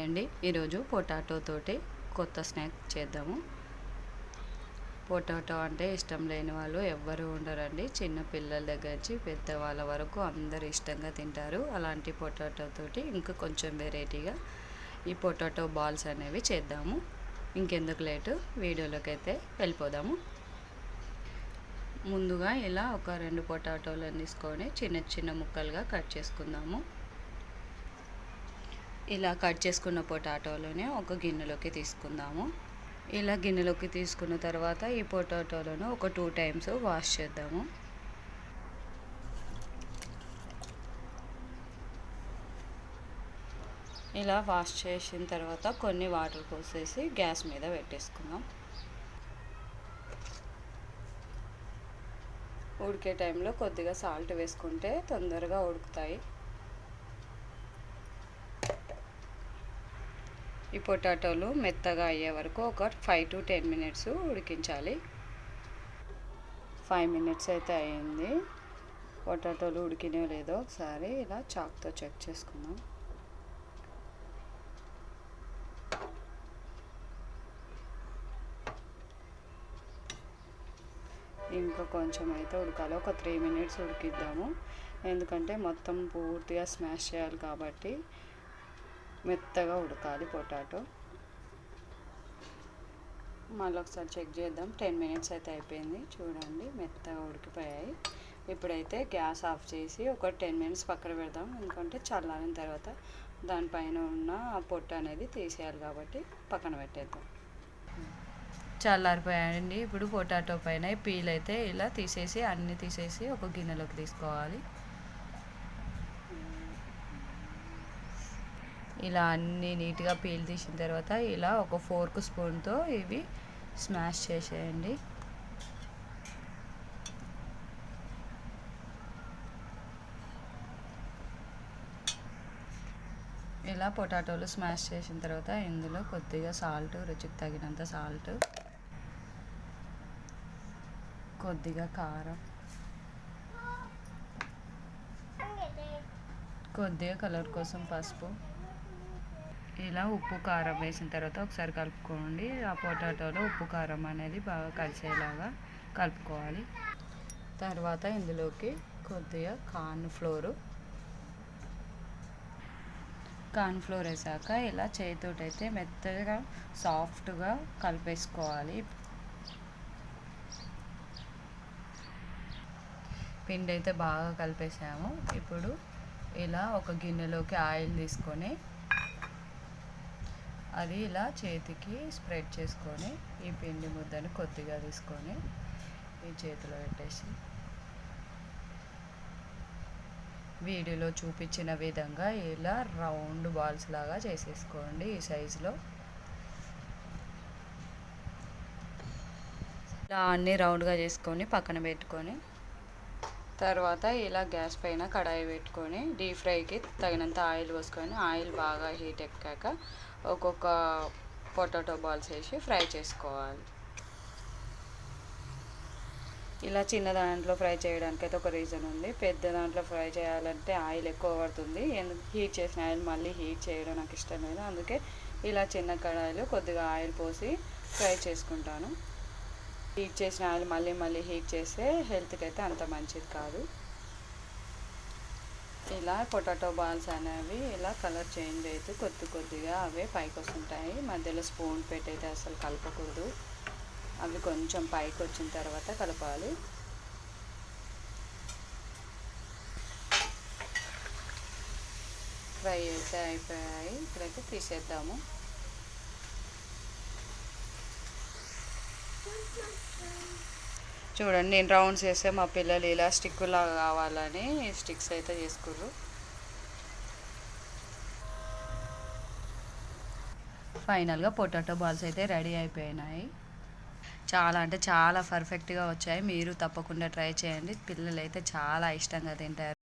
Hi అండి ఈరోజు potato తోటి కొత్త స్నాక్ చేద్దాము. పొటాటో అంటే ఇష్టం లేని వాళ్ళు ఎవ్వరు ఉండరండి. చిన్న పిల్లల దగ్గర నుంచి పెద్దవాళ్ళ వరకు అందరు ఇష్టంగా తింటారు. అలాంటి పొటాటో తోటి ఇంకా కొంచెం వెరైటీగా ఈ పొటాటో బాల్స్ అనేవి చేద్దాము. ఇంకెందుకు లేటు వీడియోలోకి అయితే వెళ్ళిపోదాము. ముందుగా ఇలా ఒక రెండు పొటాటోలను తీసుకొని చిన్న చిన్న ముక్కలుగా కట్ చేసుకుందాము. ఇలా కట్ చేసుకున్న పొటాటోలని ఒక గిన్నెలోకి తీసుకుందాము. ఇలా గిన్నెలోకి తీసుకున్న తర్వాత ఈ పొటాటోలను ఒక టూ టైమ్స్ వాష్ చేద్దాము. ఇలా వాష్ చేసిన తర్వాత కొన్ని వాటర్ పోసేసి గ్యాస్ మీద పెట్టేసుకుందాం. ఉడికే టైంలో కొద్దిగా సాల్ట్ వేసుకుంటే తొందరగా ఉడుకుతాయి. ఈ పొటాటోలు మెత్తగా అయ్యే వరకు ఒక ఫైవ్ టు టెన్ మినిట్స్ ఉడికించాలి. ఫైవ్ మినిట్స్ అయితే అయ్యింది. పొటాటోలు ఉడికినో లేదో ఒకసారి ఇలా చాక్తో చెక్ చేసుకుందాం. ఇంకా కొంచెం అయితే ఉడకాలి. ఒక త్రీ మినిట్స్ ఉడికిద్దాము. ఎందుకంటే మొత్తం పూర్తిగా స్మాష్ చేయాలి కాబట్టి మెత్తగా ఉడకాలి పొటాటో. మళ్ళీ ఒకసారి చెక్ చేద్దాం. టెన్ మినిట్స్ అయితే అయిపోయింది. చూడండి మెత్తగా ఉడికిపోయాయి. ఇప్పుడైతే గ్యాస్ ఆఫ్ చేసి ఒక టెన్ మినిట్స్ పక్కన పెడదాం. ఎందుకంటే చల్లారిన తర్వాత దానిపైన ఉన్న పొట్టు అనేది తీసేయాలి కాబట్టి పక్కన పెట్టేద్దాం. చల్లారిపోయాయండి. ఇప్పుడు పొటాటో పైన పీల్ అయితే ఇలా తీసేసి అన్నీ తీసేసి ఒక గిన్నెలోకి తీసుకోవాలి. ఇలా అన్నీ నీట్గా పీల్ తీసిన తర్వాత ఇలా ఒక ఫోర్క్ స్పూన్తో ఇవి స్మాష్ చేసేయండి. ఇలా పొటాటోలు స్మాష్ చేసిన తర్వాత ఇందులో కొద్దిగా సాల్ట్ రుచికి తగినంత సాల్ట్ కొద్దిగా కారం కొద్దిగా కలర్ కోసం పసుపు ఇలా ఉప్పు కారం వేసిన తర్వాత ఒకసారి కలుపుకోండి. ఆ పొటాటోలో ఉప్పు కారం అనేది బాగా కలిసేలాగా కలుపుకోవాలి. తర్వాత ఇందులోకి కొద్దిగా కార్న్ ఫ్లోరు కార్న్ ఫ్లోర్ వేసాక ఇలా చేతితోటైతే మెత్తగా సాఫ్ట్గా కలిపేసుకోవాలి. పిండి అయితే బాగా కలిపేసాము. ఇప్పుడు ఇలా ఒక గిన్నెలోకి ఆయిల్ తీసుకొని అది ఇలా చేతికి స్ప్రెడ్ చేసుకొని ఈ పిండి ముద్దని కొద్దిగా తీసుకొని ఈ చేతిలో పెట్టేసి వీడియోలో చూపించిన విధంగా ఇలా రౌండ్ బాల్స్ లాగా చేసేసుకోండి ఈ సైజులో. ఇలా అన్నీ రౌండ్గా చేసుకొని పక్కన పెట్టుకొని తర్వాత ఇలా గ్యాస్ పైన కడాయి పెట్టుకొని డీప్ ఫ్రైకి తగినంత ఆయిల్ పోసుకొని ఆయిల్ బాగా హీట్ ఎక్కాక ఒక్కొక్క పొటాటో బాల్స్ వేసి ఫ్రై చేసుకోవాలి. ఇలా చిన్న దాంట్లో ఫ్రై చేయడానికి అయితే ఒక రీజన్ ఉంది. పెద్ద దాంట్లో ఫ్రై చేయాలంటే ఆయిల్ ఎక్కువ పడుతుంది. హీట్ చేసిన ఆయిల్ మళ్ళీ హీట్ చేయడం నాకు ఇష్టం లేదు అందుకే ఇలా చిన్న కడాయిలో కొద్దిగా ఆయిల్ పోసి ఫ్రై చేసుకుంటాను. హీట్ చేసిన ఆయిల్ మళ్ళీ మళ్ళీ హీట్ చేస్తే హెల్త్కి అయితే అంత మంచిది కాదు. ఇలా పొటాటో బాల్స్ అనేవి ఇలా కలర్ చేంజ్ అవుతూ కొద్ది కొద్దిగా అవే పైకి వస్తుంటాయి మధ్యలో స్పూన్ పెట్టయితే అసలు కలపకూడదు. అవి కొంచెం పైకి వచ్చిన తర్వాత కలపాలి. ఫ్రై అయితే అయిపోయాయి. ఇప్పుడైతే తీసేద్దాము. చూడండి నేను రౌండ్స్ చేస్తే మా పిల్లలు ఇలా స్టిక్కులా కావాలని స్టిక్స్ అయితే చేసుకుర్రు. ఫైనల్గా పొటాటో బాల్స్ అయితే రెడీ అయిపోయినాయి. చాలా అంటే చాలా పర్ఫెక్ట్గా వచ్చాయి. మీరు తప్పకుండా ట్రై చేయండి. పిల్లలు అయితే చాలా ఇష్టంగా తింటారు.